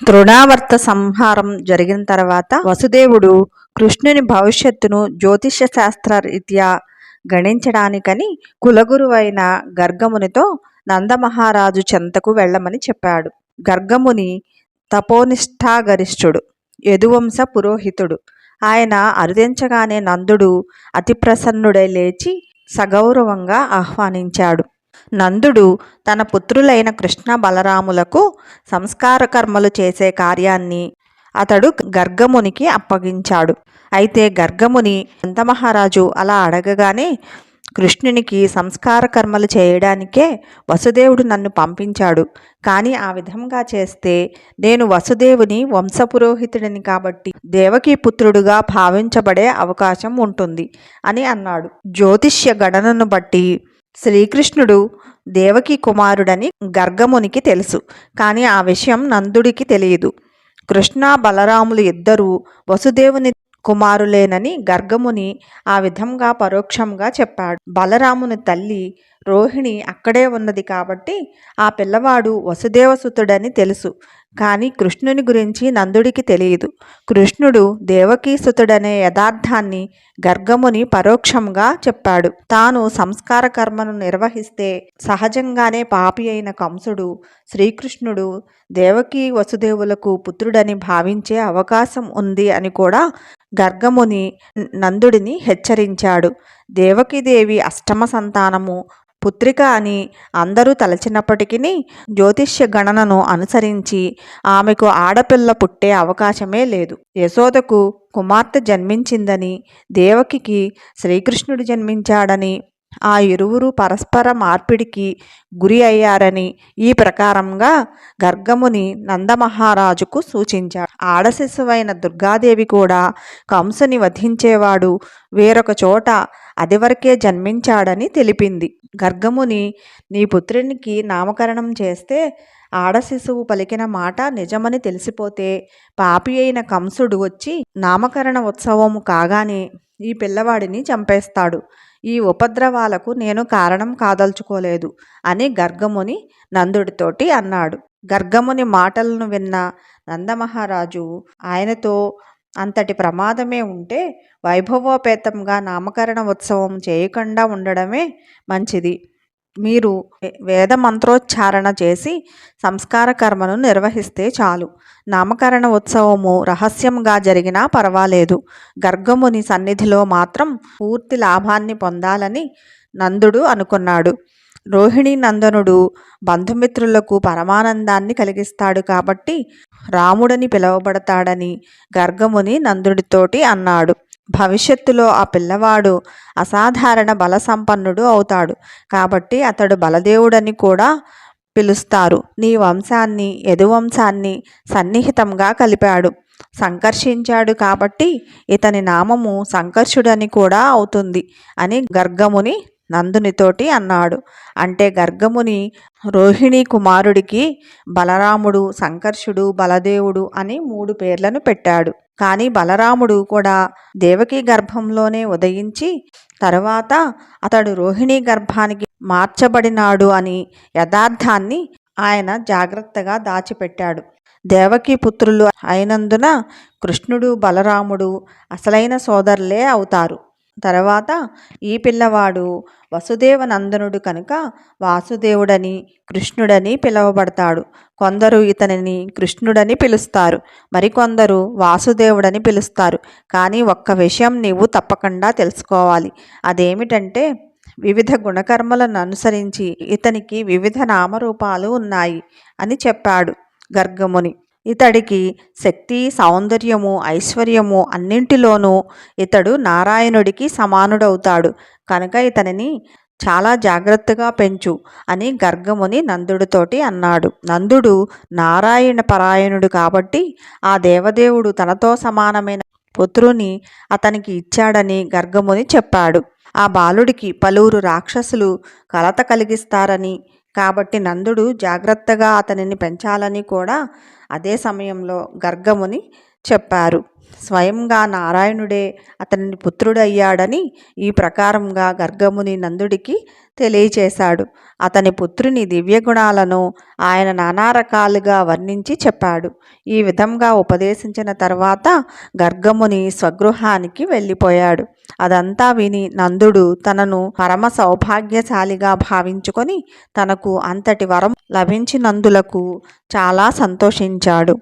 తృణావర్త సంహారం జరిగిన తర్వాత వసుదేవుడు కృష్ణుని భవిష్యత్తును జ్యోతిష్య శాస్త్ర రీత్యా గణించడానికని కులగురువైన గర్గమునితో నందమహారాజు చెంతకు వెళ్ళమని చెప్పాడు. గర్గముని తపోనిష్ఠాగరిష్ఠుడు యదువంశ పురోహితుడు. ఆయన అరుదించగానే నందుడు అతి ప్రసన్నుడై లేచి సగౌరవంగా ఆహ్వానించాడు. నందుడు తన పుత్రులైన కృష్ణ బలరాములకు సంస్కార కర్మలు చేసే కార్యాన్ని అతడు గర్గమునికి అప్పగించాడు. అయితే గర్గముని నందమహారాజు అలా అడగగానే కృష్ణునికి సంస్కార కర్మలు చేయడానికే వసుదేవుడు నన్ను పంపించాడు. కానీ ఆ విధంగా చేస్తే నేను వసుదేవుని వంశపురోహితుడిని కాబట్టి దేవకీ పుత్రుడుగా భావించబడే అవకాశం ఉంటుంది అని అన్నాడు. జ్యోతిష్య గణనను బట్టి శ్రీకృష్ణుడు దేవకి కుమారుడని గర్గమునికి తెలుసు. కానీ ఆ విషయం నందుడికి తెలియదు. కృష్ణ బలరాములు ఇద్దరూ వసుదేవుని కుమారులేనని గర్గముని ఆ విధంగా పరోక్షంగా చెప్పాడు. బలరాముని తల్లి రోహిణి అక్కడే ఉన్నది కాబట్టి ఆ పిల్లవాడు వసుదేవసుతుడని తెలుసు. కానీ కృష్ణుని గురించి నందుడికి తెలియదు. కృష్ణుడు దేవకీసుతుడనే యథార్థాన్ని గర్గముని పరోక్షంగా చెప్పాడు. తాను సంస్కార కర్మను నిర్వహిస్తే సహజంగానే పాపి అయిన కంసుడు శ్రీకృష్ణుడు దేవకీ వసుదేవులకు పుత్రుడని భావించే అవకాశం ఉంది అని కూడా గర్గముని నందుడిని హెచ్చరించాడు. దేవకీదేవి అష్టమ సంతానము పుత్రిక అని అందరూ తలచినప్పటికీ జ్యోతిష్య గణనను అనుసరించి ఆమెకు ఆడపిల్ల పుట్టే అవకాశమే లేదు. యశోదకు కుమార్తె జన్మించిందని దేవకికి శ్రీకృష్ణుడు జన్మించాడని ఆ ఇరువురు పరస్పర మార్పిడికి గురి అయ్యారని ఈ ప్రకారంగా గర్గముని నందమహారాజుకు సూచించాడు. ఆడశిశువైన దుర్గాదేవి కూడా కంసుని వధించేవాడు వేరొక చోట అదివరకే జన్మించాడని తెలిపింది. గర్గముని నీ పుత్రునికి నామకరణం చేస్తే ఆడశిశువు పలికిన మాట నిజమని తెలిసిపోతే పాపి అయిన కంసుడు వచ్చి నామకరణ ఉత్సవము కాగానే ఈ పిల్లవాడిని చంపేస్తాడు. ఈ ఉపద్రవాలకు నేను కారణం కాదల్చుకోలేదు అని గర్గముని నందుడితోటి అన్నాడు. గర్గముని మాటలను విన్న నందమహారాజు ఆయనతో అంతటి ప్రమాదమే ఉంటే వైభవోపేతంగా నామకరణ ఉత్సవం చేయకుండా ఉండడమే మంచిది. మీరు వేద మంత్రోచ్చారణ చేసి సంస్కార కర్మను నిర్వహిస్తే చాలు. నామకరణ ఉత్సవము రహస్యంగా జరిగినా పర్వాలేదు. గర్గముని సన్నిధిలో మాత్రం పూర్తి లాభాన్ని పొందాలని నందుడు అనుకున్నాడు. రోహిణి నందనుడు బంధుమిత్రులకు పరమానందాన్ని కలిగిస్తాడు కాబట్టి రాముడని పిలువబడతాడని గర్గముని నందుడితోటి అన్నాడు. భవిష్యత్తులో ఆ పిల్లవాడు అసాధారణ బల సంపన్నుడు అవుతాడు. కాబట్టి అతడు బలదేవుడని కూడా పిలుస్తారు. నీ వంశాన్ని యదువంశాన్ని సన్నిహితంగా కలిపాడు. సంకర్షించాడు కాబట్టి ఇతని నామము సంకర్షుడని కూడా అవుతుంది అని గర్గముని నందునితోటి అన్నాడు. అంటే గర్గముని రోహిణి కుమారుడికి బలరాముడు సంకర్షుడు బలదేవుడు అని మూడు పేర్లను పెట్టాడు. కానీ బలరాముడు కూడా దేవకీ గర్భంలోనే ఉదయించి తరువాత అతడు రోహిణి గర్భానికి మార్చబడినాడు అని యథార్థాన్ని ఆయన జాగ్రత్తగా దాచిపెట్టాడు. దేవకీ పుత్రులు అయినందున కృష్ణుడు బలరాముడు అసలైన సోదరులే అవుతారు. తర్వాత ఈ పిల్లవాడు వసుదేవ నందనుడు కనుక వాసుదేవుడని కృష్ణుడని పిలువబడతాడు. కొందరు ఇతనిని కృష్ణుడని పిలుస్తారు. మరికొందరు వాసుదేవుడని పిలుస్తారు. కానీ ఒక్క విషయం నీవు తప్పకుండా తెలుసుకోవాలి. అదేమిటంటే వివిధ గుణకర్మలను అనుసరించి ఇతనికి వివిధ నామరూపాలు ఉన్నాయి అని చెప్పాడు గర్గముని. ఇతడికి శక్తి సౌందర్యము ఐశ్వర్యము అన్నింటిలోనూ ఇతడు నారాయణుడికి సమానుడవుతాడు. కనుక ఇతనిని చాలా జాగ్రత్తగా పెంచు అని గర్గముని నందుడితోటి అన్నాడు. నందుడు నారాయణ పరాయణుడు కాబట్టి ఆ దేవదేవుడు తనతో సమానమైన పుత్రుని అతనికి ఇచ్చాడని గర్గముని చెప్పాడు. ఆ బాలుడికి పలువురు రాక్షసులు కలత కలిగిస్తారని కాబట్టి నందుడు జాగ్రత్తగా అతనిని పెంచాలని కూడా అదే సమయంలో గర్గముని చెప్పారు. స్వయంగా నారాయణుడే అతని పుత్రుడయ్యాడని ఈ ప్రకారంగా గర్గముని నందుడికి తెలియచేశాడు. అతని పుత్రుని దివ్యగుణాలను ఆయన నానా రకాలుగా వర్ణించి చెప్పాడు. ఈ విధంగా ఉపదేశించిన తర్వాత గర్గముని స్వగృహానికి వెళ్ళిపోయాడు. అదంతా విని నందుడు తనను పరమ సౌభాగ్యశాలిగా భావించుకొని తనకు అంతటి వరం లభించినందులకు చాలా సంతోషించాడు.